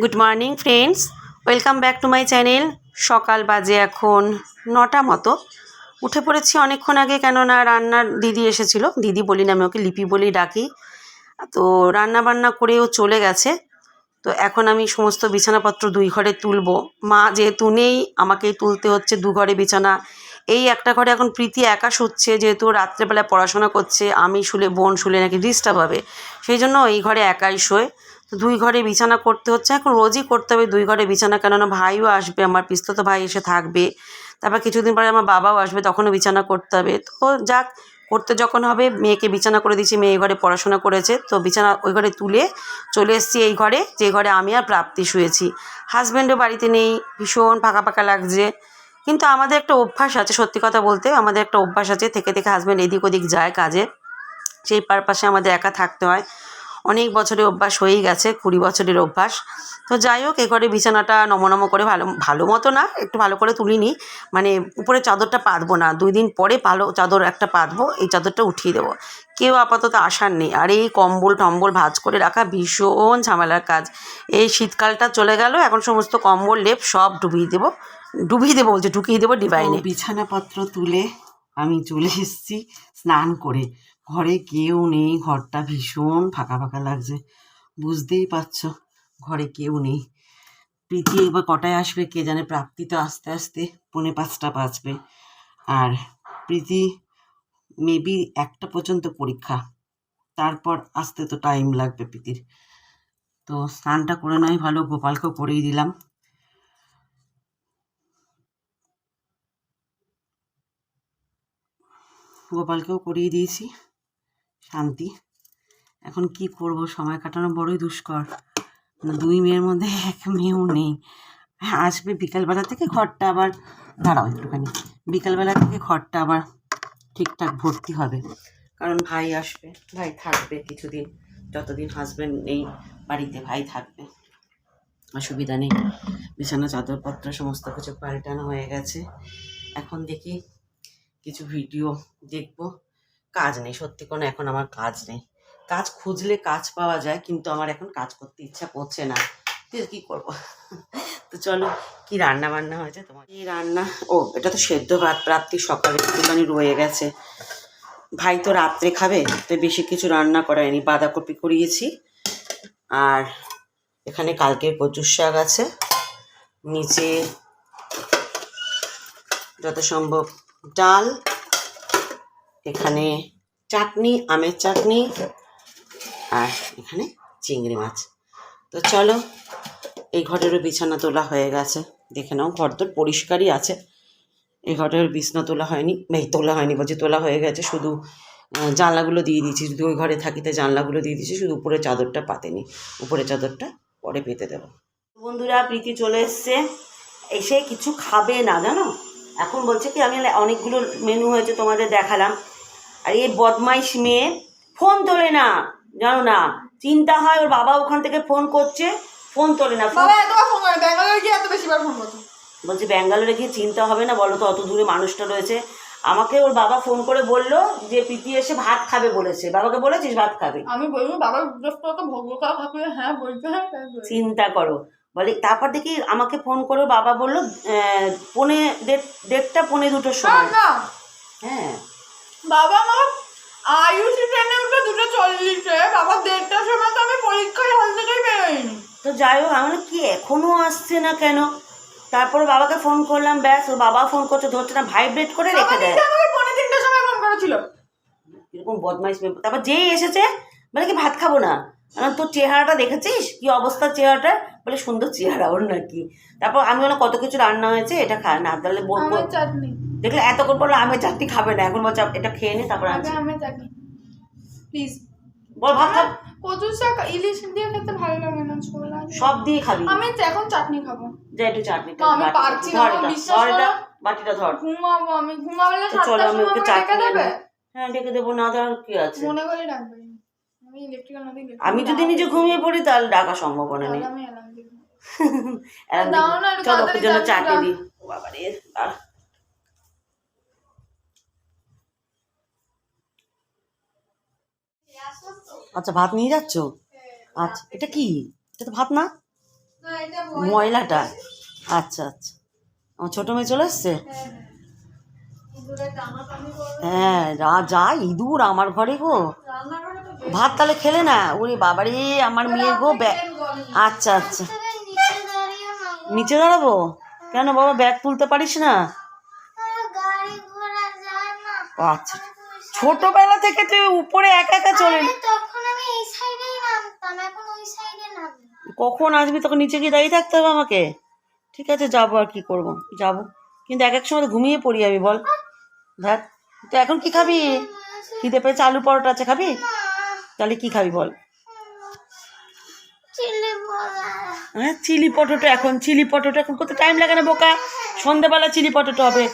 Good morning friends welcome back to my channel সকাল বাজে এখন নটা মতো। উঠে পড়েছি অনেকক্ষণ আগে কেননা রান্নার দিদি এসেছিল। দিদি বলি না, আমি ওকে লিপি বলি ডাকি। তো রান্না বান্না করেও চলে গেছে। তো এখন আমি সমস্ত বিছানাপত্র দুই ঘরে তুলবো। মা যেহেতু নেই, আমাকেই তুলতে হচ্ছে। দু ঘরে বিছানা এই একটা ঘরে এখন প্রীতি একা শুচ্ছে, যেহেতু রাত্রেবেলায় পড়াশোনা করছে, আমি শুলে, বোন শুলে নাকি ডিস্টার্ব হবে। সেই জন্য এই ঘরে একাই শোয়। তো দুই ঘরে বিছানা করতে হচ্ছে, এখন রোজই করতে হবে দুই ঘরে বিছানা, কেননা ভাইও আসবে, আমার পিস্তত ভাই এসে থাকবে। তারপর কিছুদিন পরে আমার বাবাও আসবে, তখনও বিছানা করতে হবে। তো যাক, করতে যখন হবে, মেয়েকে বিছানা করে দিয়েছি, মেয়ে ঘরে পড়াশোনা করেছে। তো বিছানা ওই ঘরে তুলে চলে এসেছি এই ঘরে, যে ঘরে আমি আর প্রাপ্তি শুয়েছি। হাজব্যান্ডও বাড়িতে নেই, ভীষণ ফাঁকা ফাঁকা লাগছে। কিন্তু আমাদের একটা অভ্যাস আছে, সত্যি কথা বলতে, আমাদের একটা অভ্যাস আছে, থেকে থেকে হাজব্যান্ড এদিক ওদিক যায় কাজে। সেই পারপাসে আমাদের একা থাকতে হয়। অনেক বছরের অভ্যাস হয়েই গেছে, কুড়ি বছরের অভ্যাস। তো যাই হোক, এ বিছানাটা নমনম করে ভালো ভালো মতো না, একটু ভালো করে তুলিনি। মানে উপরে চাদরটা পাতবো না, দুই দিন পরে ভালো চাদর একটা পাতবো, এই চাদরটা উঠিয়ে দেবো। কেউ আপাতত আসার নেই। আর এই কম্বল টম্বল ভাজ করে রাখা ভীষণ ঝামেলার কাজ। এই শীতকালটা চলে গেল, এখন সমস্ত কম্বল, লেপ সব ডুবিয়ে দেবো। ডুবিয়ে দেবো বলছে, ঢুকিয়ে দেবো ডিবাইনে বিছানাপত্র তুলে আমি চলে এসেছি স্নান করে। ঘরে কেউ নেই, ঘরটা ভীষণ ফাঁকা ফাঁকা লাগছে। বুঝতেই পারছ, ঘরে কেউ নেই। প্রীতি এবার কটায় আসবে কে জানে, প্রাপ্তি তো আস্তে আস্তে পৌনে পাঁচটা বাজবে। আর প্রীতি মেবি একটা পর্যন্ত পরীক্ষা। তারপর আসতে তো টাইম লাগবে প্রীতির। তো স্নানটা করে নাই ভালো, গোপালকেও করেই দিলাম। গোপালকেও করিয়ে দিয়েছি। শান্তি। এখন কি করব? সময় কাটানো বড়ই দুষ্কর। দুই মেয়ের মধ্যে এক মেয়েও নেই। আসবে বিকালবেলা থেকে ঘরটা আবার দাঁড়াও একটুখানি। বিকালবেলা থেকে ঘরটা আবার ঠিকঠাক ভর্তি হবে। কারণ ভাই আসবে, ভাই থাকবে কিছুদিন। যতদিন হাজব্যান্ড নেই, বাড়িতে ভাই থাকবে। অসুবিধা নেই। বিছানা, চাদরপত্র, সমস্ত কিছু পাল্টানো হয়ে গেছে। এখন দেখি কিছু ভিডিও দেখব। কাজ নেই, সত্যি কোনো এখন আমার কাজ নেই। কাজ খুঁজলে কাজ পাওয়া যায়, কিন্তু আমার এখন কাজ করতে ইচ্ছা করছে না। কী করব? তো চলো, কি রান্না বান্না হয়েছে তোমার? এই রান্না, ও, এটা তো সেদ্ধ ভাত প্রাপ্তি সকালে একটুখানি রয়ে গেছে। ভাই তো রাত্রে খাবে তো বেশি কিছু রান্না করায়নি, বাঁধাকপি করিয়েছি। আর এখানে কালকের কচুর শাক আছে। নিচে যত সম্ভব ডাল, এখানে চাটনি, আমের চাটনি, আর এখানে চিংড়ি মাছ। তো চলো, এই ঘরেরও বিছানা তোলা হয়ে গেছে। দেখে নাও ঘর তোর পরিষ্কারই আছে। এই ঘরের বিছনা তোলা হয়নি, এই তোলা হয়নি বলছি, তোলা হয়ে গেছে, শুধু জানলাগুলো দিয়ে দিয়েছি। যদি ওই ঘরে থাকিতে জানলাগুলো দিয়ে দিয়েছি, শুধু উপরে চাদরটা পাতেনি। উপরে চাদরটা পরে পেতে দেবো। বন্ধুরা, প্রীতি চলে এসছে। এসে কিছু খাবে না, জানো? এখন বলছে কি আমি অনেকগুলো মেনু হয়েছে তোমাদের দেখালাম। আর এই বদমাইশ মেয়ে ফোন তোলে না জানো না। চিন্তা হয় ওর বাবা ওখান থেকে ফোন করছে ফোন তোলে না। বলছে ব্যাঙ্গালোরে গিয়ে চিন্তা হবে না বলো তো অত দূরে মানুষটা রয়েছে। আমাকে ওর বাবা ফোন করে বলল যে প্রীতি এসে ভাত খাবে বলেছে। বাবাকে বলেছিস ভাত খাবে? আমি বলব বাবা জিজ্ঞেস করতো ভোগ্য খাওয়া হ্যাঁ হ্যাঁ। চিন্তা করো। বলে তারপর দেখি আমাকে ফোন করে বাবা বলল পৌনে দেড় দেড়টা পৌনে দুটোর সময়। হ্যাঁ। বাবা মা আয়ুষি ট্রেনে উঠে দুটো চল্লিশে বাবা দেড়টার সময় তো আমি পরীক্ষায় হল থেকেই বেরোইনি। তো যাই হোক আমি কি এখনও আসছে না কেন? তারপর বাবাকে ফোন করলাম ব্যাস ওর বাবা ফোন করছে ধরছে না ভাইব্রেট করে রেখে দেয়। দিদি আমাকে পৌনে তিনটার সময় ফোন করেছিল। এরকম বদমাইশ তারপর যেই এসেছে বলে কি ভাত খাব না? আমি তোর চেহারাটা দেখেছিস? কি অবস্থা চেহারাটা বলে সুন্দর চেহারা ওর নাকি। তারপর আমি বললাম কত কিছু রান্না হয়েছে এটা খায় না তাহলে বলব দেখলে এতক্ষণ বলল আমি চাটনি খাবে না এখন বলছে এটা খেয়ে নি তারপর আমের চাটনি। প্লিজ বল ভাত খা কচু শাক ইলিশ দিয়ে খেতে ভালো লাগে না ছোলা সব দিয়ে খাবি। আমি এখন চাটনি খাব। যা একটু চাটনিটা না, আমি পারছি না, ধর বিশ্বাস করো। বাটিটা ধর। ঘুমাবো আমি। ঘুমাবলে সাতটার আমি সময় ডেকে দেবে? হ্যাঁ ডেকে দেবো না দেওয়ার কি আছে? মনে করে ডাকবে আমি যদি নিজে ঘুমিয়ে পড়ি তাহলে ডাকা সম্ভাবনা নেই চলো জন্য দিই। আচ্ছা ভাত নিয়ে যাচ্ছ? আচ্ছা এটা কি? এটা তো ভাত না? ময়লাটা। আচ্ছা আচ্ছা। আমার ছোটো মেয়ে চলে এসছে? দূরে টানাটানি করে হ্যাঁ যা যা ইঁদুর আমার ঘরে গো। ভাত তাহলে খেলে না? ওরে বাবারে আমার মেয়ে গো ব্যাগ আচ্ছা আচ্ছা। নিচে দাঁড়াবো? কেন বাবা ব্যাগ তুলতে পারিস না? আচ্ছা। ছোটবেলা থেকে তুই উপরে একা একা চলে কখন আসবি? তখন নিচে গিয়ে দাঁড়িয়ে থাকতে হবে আমাকে। ঠিক আছে যাব আর কি করব। যাব। কিন্তু এক এক সময় তো ঘুমিয়ে পড়ি আমি বল। দেখ তো এখন কি খাবি? খিদে পেয়েছে আলু পরোটা আছে খাবি? তাহলে কি খাবি বল? হ্যাঁ চিলি পটেটো এখন চিলি পটেটো এখন কত টাইম লাগে না বোকা। সন্ধেবেলা চিলি পটেটো হবে।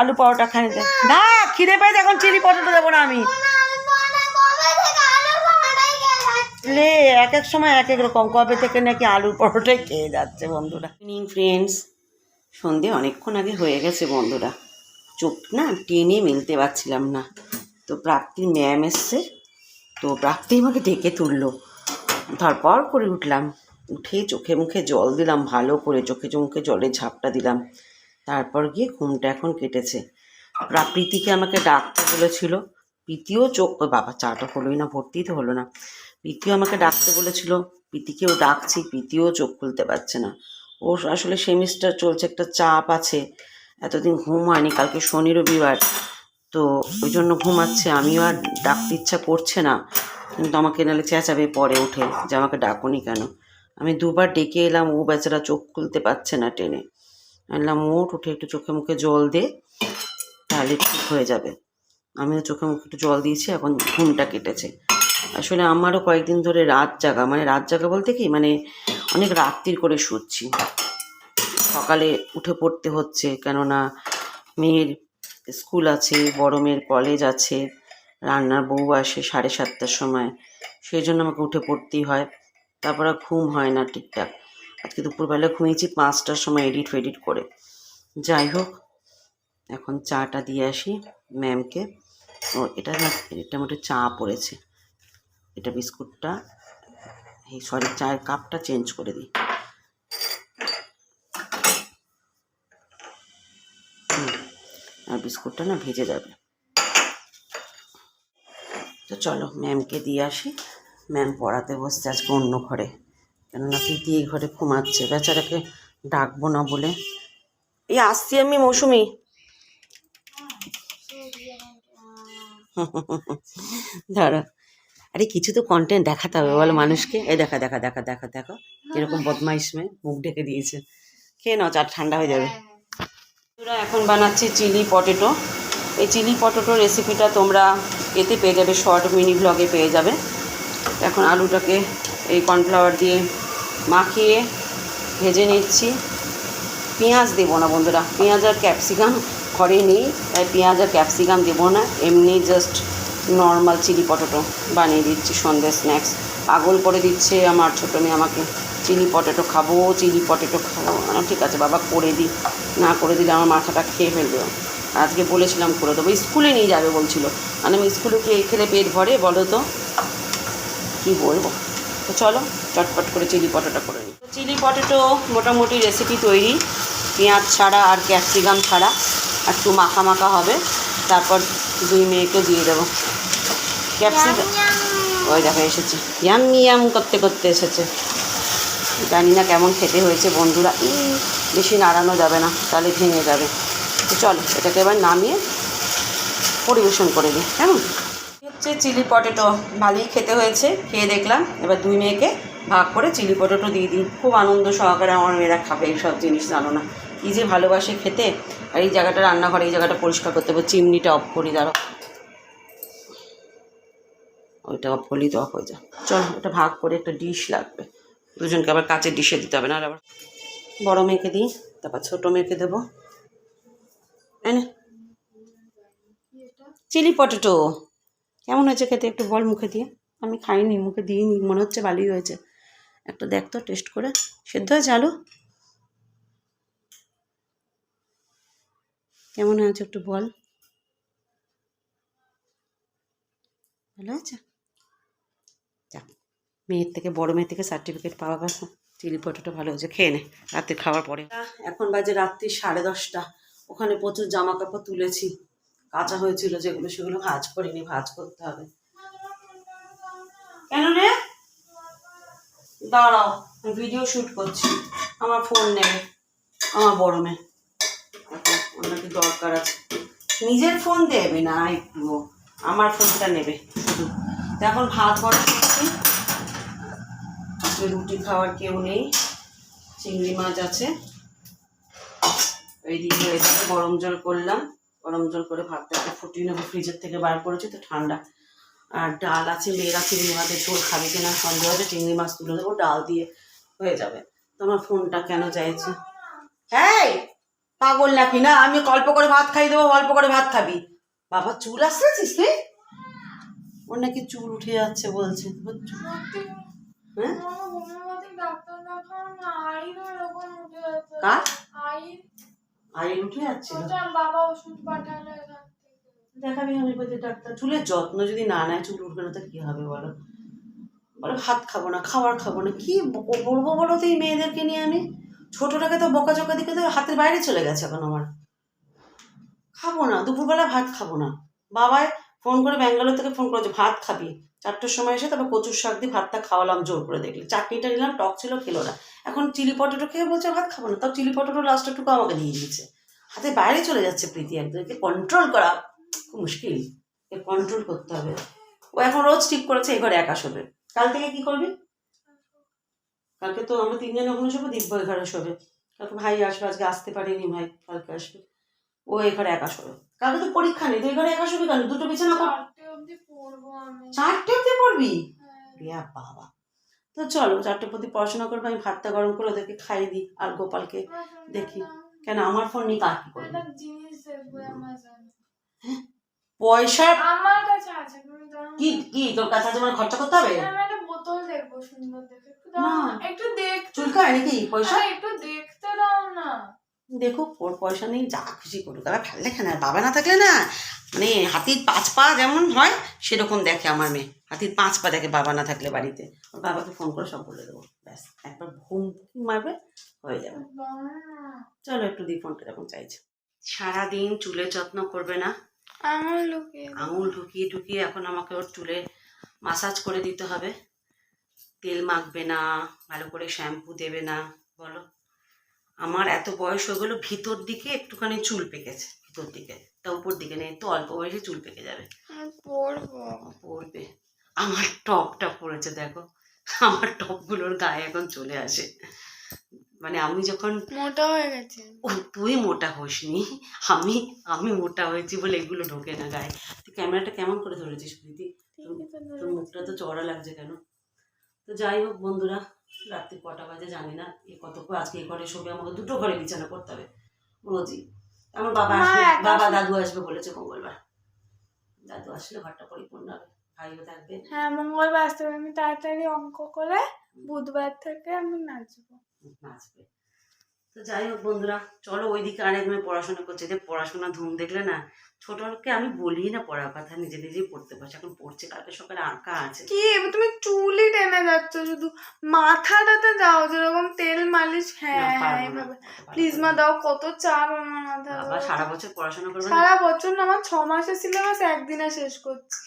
আলু পরোটা খাই দে। না খিদে পাই এখন চিলি পটেটো দেবো না আমি। লে এক এক সময় এক এক রকম। কবে থেকে নাকি আলুর পরোটাই খেয়ে যাচ্ছে বন্ধুরা? ইভিনিং ফ্রেন্ডস সন্ধে অনেকক্ষণ আগে হয়ে গেছে বন্ধুরা। চোখ না টেনে মিলতে পারছিলাম না। তো প্রাপ্তির ম্যাম এসছে। তো প্রাপ্তি আমাকে ডেকে তুললো। তারপর করে উঠলাম। উঠে চোখে মুখে জল দিলাম, ভালো করে চোখে মুখে জলের ঝাপটা দিলাম। তারপর গিয়ে ঘুমটা এখন কেটেছে। প্রাকৃতিকে আমাকে ডাকতে বলেছিল। প্রীতিও চোখ বাবা চাটা হলোই না, ভর্তি তো হলো না। প্রীতিও আমাকে ডাকতে বলেছিল। প্রীতিকেও ডাকছি, প্রীতিও চোখ খুলতে পারছে না। ও আসলে সেমিস্টার চলছে, একটা চাপ আছে। এতদিন ঘুম হয়নি, কালকে শনি রবিবার। তো ওই জন্য ঘুমাচ্ছে। আমিও আর ডাকতে ইচ্ছা করছে না। কিন্তু আমাকে নাহলে চেঁচাবে পরে উঠে যে আমাকে ডাকুনি কেন। আমি দুবার ডেকে এলাম, ও বেচারা চোখ খুলতে পারছে না টেনে। আনলাম মোট উঠে একটু চোখে মুখে জল দে, তাহলে ঠিক হয়ে যাবে। আমিও চোখে মুখে একটু জল দিয়েছি, এখন ঘুমটা কেটেছে। আসলে আমারও কয়েকদিন ধরে রাত জাগা মানে রাত জাগা বলতে কি মানে অনেক রাত্রির করে শুচ্ছি। সকালে উঠে পড়তে হচ্ছে, কেননা মেয়ের স্কুল আছে, বড় মেয়ের কলেজ আছে, রান্নার বউ আসে সাড়ে সাতটার সময়। সেই জন্য আমাকে উঠে পড়তেই হয়। তারপর ঘুম হয় না ঠিকঠাক। আজকে দুপুরবেলা ঘুমিয়েছি পাঁচটার সময় এডিট ফেডিট করে। যাই হোক, এখন চাটা দিয়ে আসি ম্যামকে ও, এটা না, এটা মোটে চা পড়েছে। এটা বিস্কুটটা, এই সরি চায়ের কাপটা চেঞ্জ করে দিই হুম, আর বিস্কুটটা না ভেজে যাবে। তো চলো, ম্যামকে দিয়ে আসি। ম্যাম পড়াতে বসছে আজকে অন্য ঘরে। কেননা প্রীতি এই ঘরে ঘুমাচ্ছে। বেচারাকে ডাকবো না বলে। এই আসছি আমি, মৌসুমি। ধরো। আরে, কিছু তো কন্টেন্ট দেখাতে হবে। বলো মানুষকে। এই দেখা দেখা দেখা দেখা, দেখো। কীরকম বদমাইশ মেয়ে। মুখ ঢেকে দিয়েছে। খেয়ে নাও চার ঠান্ডা হয়ে যাবে। বন্ধুরা, এখন বানাচ্ছি চিলি পটেটো। এই চিলি পটেটো রেসিপিটা তোমরা এতে পেয়ে যাবে শর্ট মিনি ব্লগে পেয়ে যাবে। এখন আলুটাকে এই কর্নফ্লাওয়ার দিয়ে মাখিয়ে ভেজে নিচ্ছি। পেঁয়াজ দেবো না বন্ধুরা পেঁয়াজ আর ক্যাপসিকাম ঘরে নেই তাই পেঁয়াজ আর ক্যাপসিকাম দেবো না। এমনি জাস্ট নর্মাল চিলি পটেটো বানিয়ে দিচ্ছি সন্ধ্যে স্ন্যাক্স পাগল করে দিচ্ছে আমার ছোটো মেয়ে আমাকে। চিলি পটেটো খাব চিলি পটেটো খাব। ঠিক আছে বাবা করে দিই। না করে দিলে আমার মাথাটা খেয়ে ফেলবে। আজকে বলেছিলাম করে দেবো। স্কুলে নিয়ে যাবে বলছিল। মানে আমি স্কুলে কি খেলে পেট ভরে বলো তো। কী বলব? তো চলো চটপট করে চিলি পটেটো করে নিই। চিলি পটেটো মোটামুটি রেসিপি তৈরি। পেঁয়াজ ছাড়া আর ক্যাপসিকাম ছাড়া। আর একটু মাখা মাখা হবে। তারপর দুই মেয়েকে দিয়ে দেবো। ক্যাপসিকাম ওই দেখো এসেছে। ইয়াম ইয়াম করতে করতে এসেছে। জানি না কেমন খেতে হয়েছে বন্ধুরা। ই, বেশি নাড়ানো যাবে না, তাহলে ভেঙে যাবে। তো চলো, এটাকে এবার নামিয়ে পরিবেশন করে দিই, কেমন? হচ্ছে চিলি পটেটো, ভালোই খেতে হয়েছে, খেয়ে দেখলাম। এবার দুই মেয়েকে ভাগ করে চিলি পটেটো দিয়ে দিই। খুব আনন্দ সহকারে আমার মেয়েরা খাবে এইসব জিনিস জানো না। কী যে ভালোবাসে খেতে। আর এই জায়গাটা রান্নাঘরে, এই জায়গাটা পরিষ্কার করতে হবে। চিমনিটা অফ করি দাঁড়ো ওইটা অফ করলেই তো অফ হয়ে যায়। চল ওটা ভাগ করে একটা ডিশ লাগবে। দুজনকে আবার কাঁচের ডিশে দিতে হবে না আর আবার বড় মেয়েকে দিই, তারপর ছোটো মেয়েকে দেবো। এনে চিলি পটেটো। কেমন হয়েছে খেতে? একটু বল মুখে দিয়ে। আমি খাইনি, মুখে দিইনি, মনে হচ্ছে ভালোই হয়েছে। একটা দেখ তো, টেস্ট করে। সেদ্ধ হয়েছে আলু? কেমন হয়েছে একটু বল? ভালো আছে মেয়ের থেকে, বড় মেয়ের থেকে সার্টিফিকেট পাওয়া গেছে চিলি পটেটো ভালো হয়েছে, খেয়ে নে, রাত্রে খাওয়ার পরে। এখন বাজে রাত্রি সাড়ে দশটা। ওখানে প্রচুর জামা কাপড় তুলেছি। কাঁচা হয়েছিল যেগুলো, সেগুলো ভাজ করিনি, ভাজ করতে হবে। কেন রে? দাঁড়াও ভিডিও শুট করছি। আমার ফোন নেবে আমার বড় মেয়ে। ওনাকে দরকার আছে। নিজের ফোন দেবে না একটু আমার ফোনটা নেবে, শুধু। এখন ভাত আজকে রুটি খাওয়ার কেউ নেই। চিংড়ি মাছ আছে। এইদিকে এদিকে গরম জল করলাম। গরম জল করে ভাতটাকে ফুটিয়ে নেব, ফ্রিজের থেকে বার করেছি তো ঠান্ডা। আর ডাল আছে, মেয়েরা চিংড়ি মাছের ঝোল খাবে কিনা সন্দেহ আছে চিংড়ি মাছ তুলে দেবো, ডাল দিয়ে হয়ে যাবে। তোমার ফোনটা কেন চাইছে হ্যাঁ পাগল নাকি না? আমি অল্প করে ভাত খাই দেবো, অল্প করে ভাত খাবি। বাবা, চুল আসতেছিস তুই? ওর নাকি চুল উঠে যাচ্ছে বলছে। হ্যাঁ? কার? উঠে যাচ্ছিল বাবা চুলের যত্ন যদি না নেয়, চুল উঠবে না তো কি হবে বলো? বলো ভাত খাব না, খাবার খাব না, কি বলব বলো তো এই মেয়েদেরকে নিয়ে আমি? ছোটটাকে তো বকাঝকা দিকে তো হাতের বাইরে চলে গেছে এখন আমার। খাব না, দুপুরবেলা ভাত খাব না। বাবায় ফোন করে ব্যাঙ্গালোর থেকে ফোন করেছে, ভাত খাবি। চারটের সময় এসে তারপর কচুর শাক দিয়ে ভাতটা খাওয়ালাম, জোর করে দেখলে। চাটনিটা নিলাম, টক ছিল, খেলো না। এখন চিলি পটেটো খেয়ে বলছে, ভাত খাব না। তাও চিলি পটেটো লাস্টটুকু আমাকে দিয়ে দিয়েছে। হাতে বাইরে চলে যাচ্ছে প্রীতি একদম। একে কন্ট্রোল করা খুব মুশকিল। কন্ট্রোল করতে হবে। ও এখন রোজ ঠিক করেছে, এ ঘরে একা শোবে। কাল থেকে কি করবি? কালকে তো আমরা তিনজন ওখানে শোবো, দিব্য এ ঘরে শোবে। কালকে ভাই আসবে, আজকে আসতে পারিনি ভাই, কালকে আসবে। ও এ ঘরে একা শোবে। কালকে তো পরীক্ষা নেই তুই ঘরে একা শোবে কেন? দুটো বিছানা কর। চারটে অব্দি পড়বি হ্যাঁ। ইয়া বাবা। তো চলো চারটে প্রতি পড়াশোনা করবে আমি ভাতটা গরম করে ওদেরকে খাইয়ে দিই আর গোপালকে দেখি। কেন আমার ফোন নিয়ে কার কি করবি? পয়সা আমার কাছে আছে। কি কি তোর কাছে আছে মানে খরচা করতে হবে? বোতল দেখব সুন্দর দেখে। একটু দেখ। চুলকায় নাকি পয়সা? একটু দেখতে দাও না। দেখুক ওর পয়সা নেই যা খুশি করুক। আবার ভালো দেখে না বাবা না থাকলে না মানে হাতির পাঁচ পা যেমন হয় সেরকম দেখে আমার মেয়ে। হাতির পাঁচ পা দেখে বাবা না থাকলে বাড়িতে। ওর বাবাকে ফোন করে সব বলে দেবো। ব্যাস একবার ঘুম মারবে হয়ে যাবে। চলো একটু দি ফোনটা যখন চাইছে। সারাদিন চুলের যত্ন করবে না। লোকে আঙুল ঢুকিয়ে ঢুকিয়ে এখন আমাকে ওর চুলে মাসাজ করে দিতে হবে। তেল মাখবে না ভালো করে শ্যাম্পু দেবে না বলো। আমার এত বয়স হয়ে গেলো ভিতর দিকে একটুখানি চুল পেকেছে ভিতর দিকে। তা উপর দিকে নেই তো অল্প বয়সে চুল পেকে যাবে। পড়বে আমার টপটা পড়েছে দেখো। আমার টপগুলোর গায়ে এখন চলে আসে। মানে আমি যখন মোটা হয়ে গেছে। ও তুই মোটা হসনি। আমি আমি মোটা হয়েছি বলে এগুলো ঢোকে না গায়ে। তুই ক্যামেরাটা কেমন করে ধরেছিস প্রীতি? তোর মুখটা তো চড়া লাগছে কেন? তো যাই হোক বন্ধুরা রাত্রি কটা বাজে জানি না এ কত আজকে এ ঘরে শোবে আমাকে দুটো ঘরে বিছানা করতে হবে রোজই। আমার বাবা আসবে বাবা দাদু আসবে বলেছে মঙ্গলবার। দাদু আসলে ঘরটা পরিপূর্ণ হবে ভাইও থাকবে। হ্যাঁ মঙ্গলবার আসতে হবে। আমি তাড়াতাড়ি অঙ্ক করে বুধবার থেকে আমি নাচবো। নাচবে। তো যাই হোক বন্ধুরা চলো ওইদিকে আরেক মেয়ে পড়াশোনা করছে। যে পড়াশোনা ধুম দেখলে না ছোটকে আমি বলি না পড়ার কথা নিজে নিজেই পড়তে পারছে এখন পড়ছে কালকে সকালে আঁকা আছে। কি? এবার তুমি চুলই টেনে যাচ্ছ শুধু মাথাটাতে যাও যেরকম তেল মালিশ। হ্যাঁ হ্যাঁ প্লিজ মা দাও কত চাপ আমার মাথা বাবা সারা বছর পড়াশোনা করবে সারা বছর না আমার ছ মাসের সিলেবাস একদিনে শেষ করছি।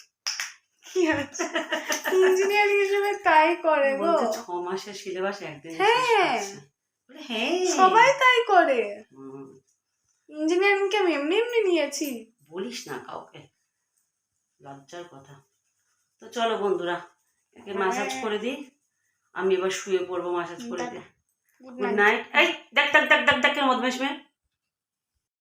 ইঞ্জিনিয়ারিং হিসেবে তাই করে গো। ছ মাসের সিলেবাস একদিন হ্যাঁ। হ্যাঁ। সবাই তাই করে। ইঞ্জিনিয়ারিং কে আমি এমনি এমনি নিয়েছি। বলিস না কাউকে। লজ্জার কথা। তো চলো বন্ধুরা একে মাসাজ করে দিই। আমি এবার শুয়ে পড়ব মাসাজ করে দিই গুড নাইট এই দেখ দেখ দেখ দেখ দেখ মধুমেশ বদমাস মেয়ে